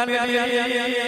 ali ali ali ali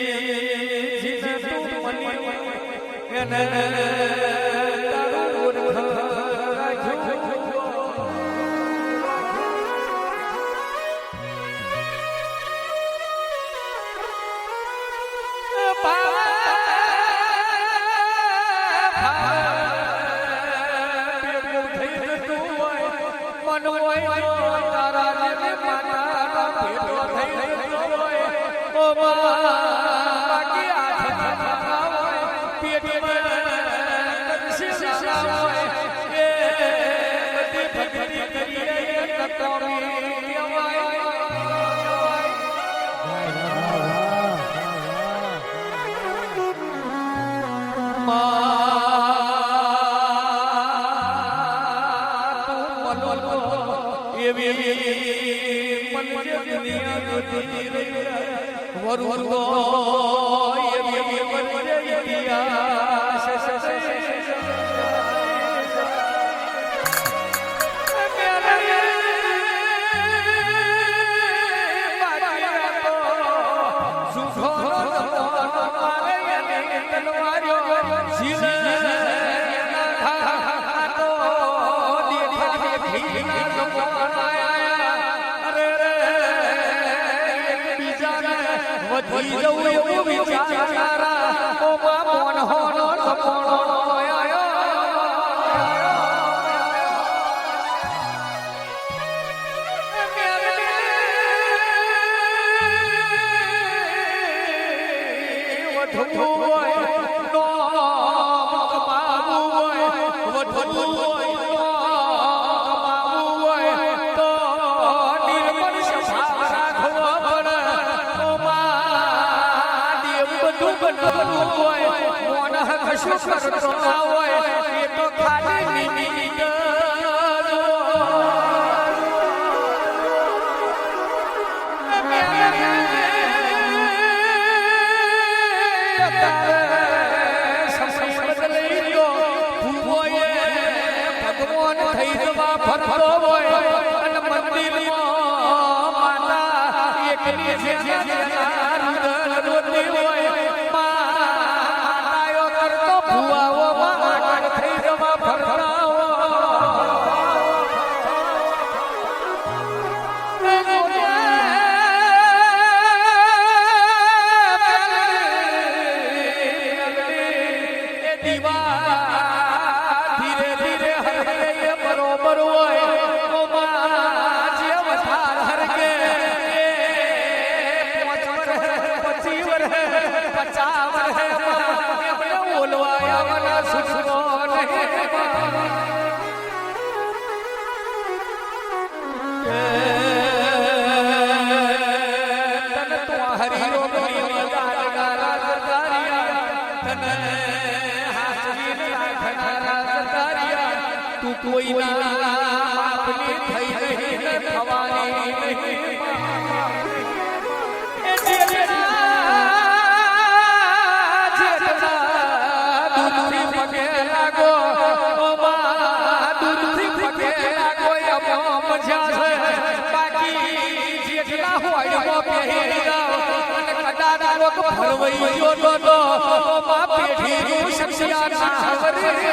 મરી જવું એવું વિચારનારા ઓ મન હોનો સપોણો વઠવું હોય તો મગ પાવું હોય વઠવું હોય મોન કશું કરતો ના હોય એ તો ખાલી નીકળી કોઈના પાપની થઈ નહીં થવાની ભરવૈયો તો મા પેઢી શખ્સિયા ના હરે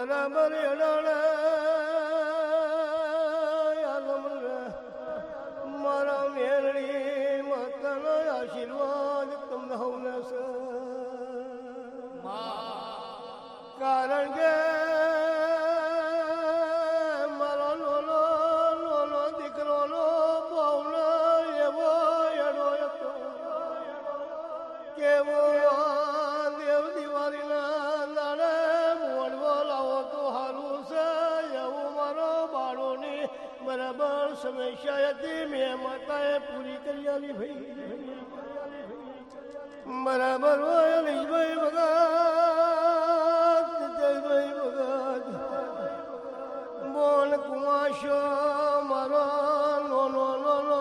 બરાબર સમસ્યા હતી મેં માતાએ પૂરી કરી આલી ભાઈ બરાબર હોય અલીશભાઈ ભગત જયભાઈ ભગત. બોલ કુમાશો મારો લોનો લોનો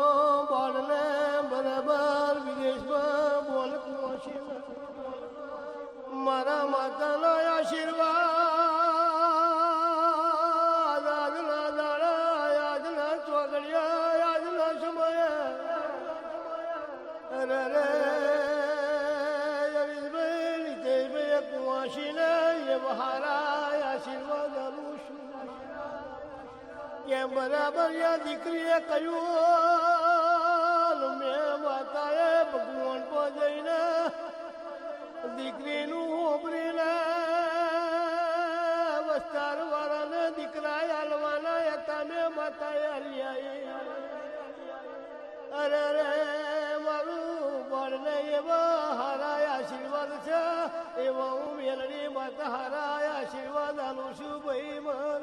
બાળને બરાબર વિદેશમાં બોલ કુમાશી મારા બરાબર યા દીકરીએ કહ્યું મેં માતાએ ભગવાન પર જઈને દીકરીનું ઉભરીને વસ્તાર વાળાને દીકરા આલવાના હતા. મેં માતાએ આલ્યા અરે રે, મારું બાળને એવા હારા આશીર્વાદ છે. એવા હું મેલડી માતા હારા આશીર્વાદ આલું છું ભાઈ મારા.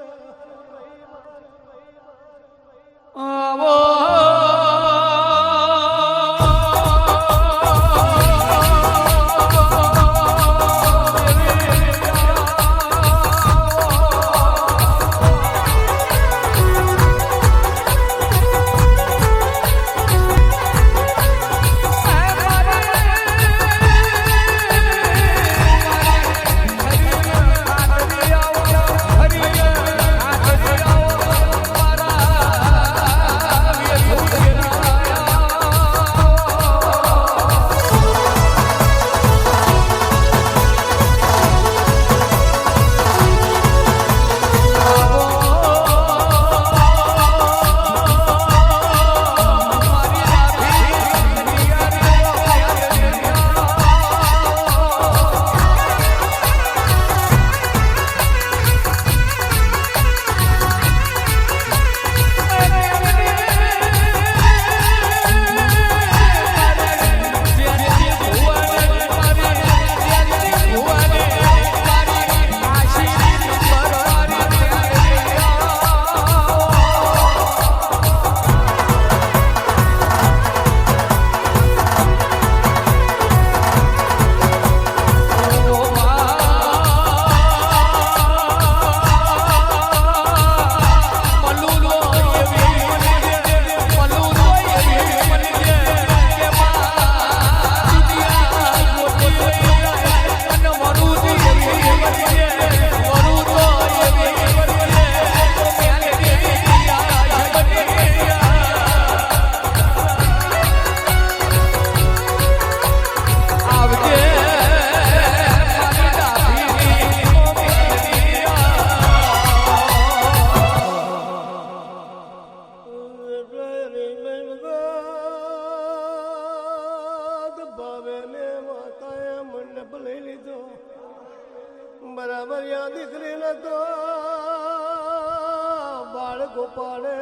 પાડે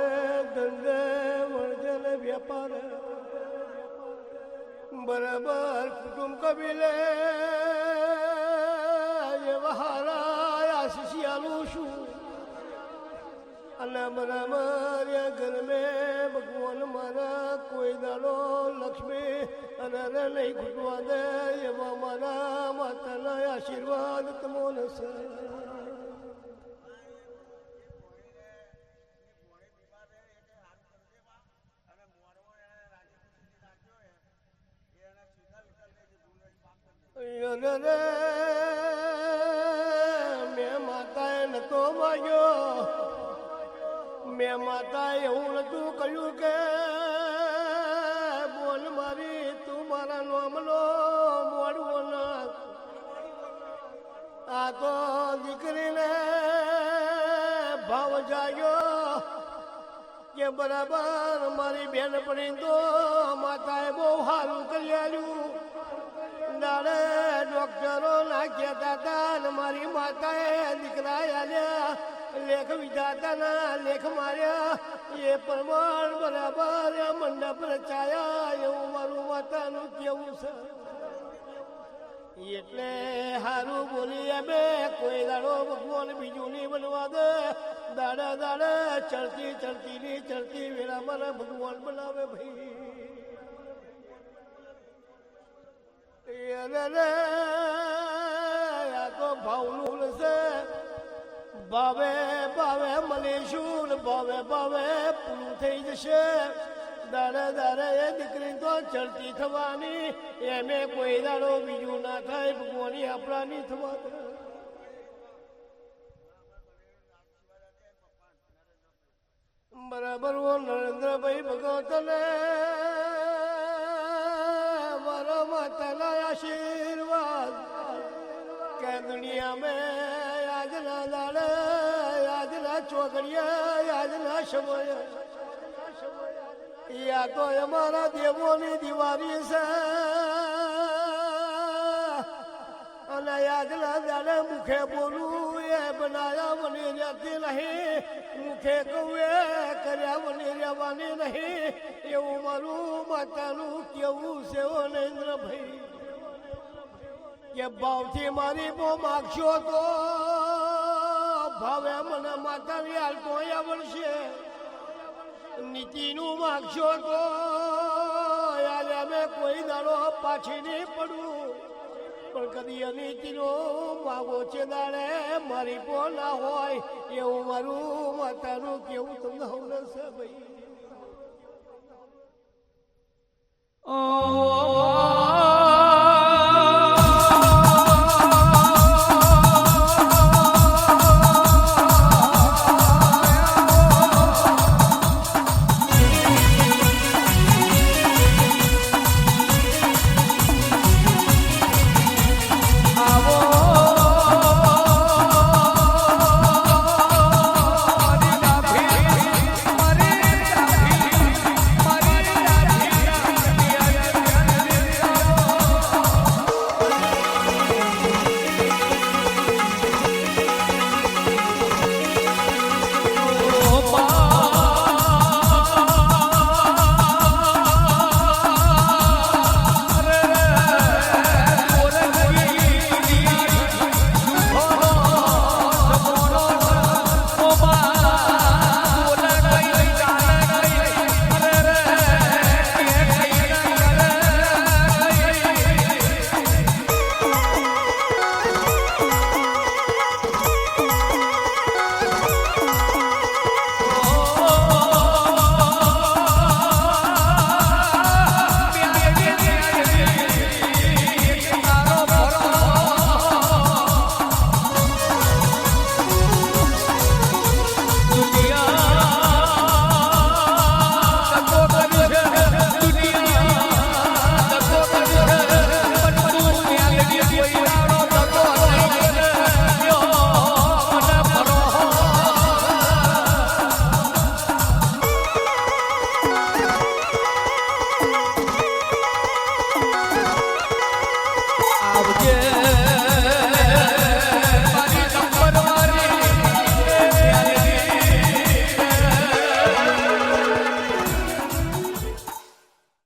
ધંધે વણજન વ્યાપાર બરાબર કુટુંબ કબીલે એવા હારા આશીષી આલું છું. અને બરાબર ઘર ભગવાન મારા કોઈ દાડો લક્ષ્મી અને નહીં ઘૂટવા દે એવા મારા માતાના આશીર્વાદ તમો છે. ઈશ્વર રે મેં માતા નતો માગ્યો. મેં માતા એવું નતું કહ્યું કે, બોલ મારી, તું મારા નોમનો મોડવો ના આ તો દીકરીને ભાવ જાગ્યો કે બરાબર મારી બેન પડી તો માતાએ બહુ સારું કરી આવ્યું દાડે ડોક્ટરો નાખ્યા કહેતા હતા ને મારી માતાએ દીકરા આલ્યા, લેખ વિધાતા ના, લેખ માર્યા, એ પ્રમાણ બરાબર મંડપ રચાયા, એવું મારું માતાનું કેવું છે? એટલે હારું બોલી અમે કોઈ દાડો ભગવાન બીજું નહીં બનવા દે. દાડા દાડા ચડતી ચડતી ની ચડતી વેળા મારા ભગવાન બનાવે ભાઈ. આ તો ભાવનું છે ભાવે ભાવે મળીશું ભાવે ભાવે પૂરું થઈ જશે. દરે દરે એ દીકરી તો ચડતી થવાની. એમે કોઈ દાડો બીજું ના થાય. ભગવાનની આપણાની થવા બરાબર હું નરેન્દ્રભાઈ ભગવત દુનિયા મેં આજના દાડે, આજના ચોકડીયા આજના સમય. યા તો અમારા દેવોની દિવાળી છે. અને યાદના દાડે મુખે બોલું, એ બનાયા મને રહેતી નહીં. મુખે કહું, એ કર્યા મને રહેવાની નહીં. એવું મારું માતાનું કેવું છે ઓ નરેન્દ્રભાઈ? કે ભાવથી મારી બહુ માગશો તો ભાવે મને માતાની તો આવડશે. નીતિનું માગશો તો યાર અમે કોઈ દાડો પાછી નહીં પડવું પણ કદી અનીતિનો માગો છે દાડે મારી પો ના હોય. એવું મારું માતાનું કેવું તમને હવને છે ભાઈ?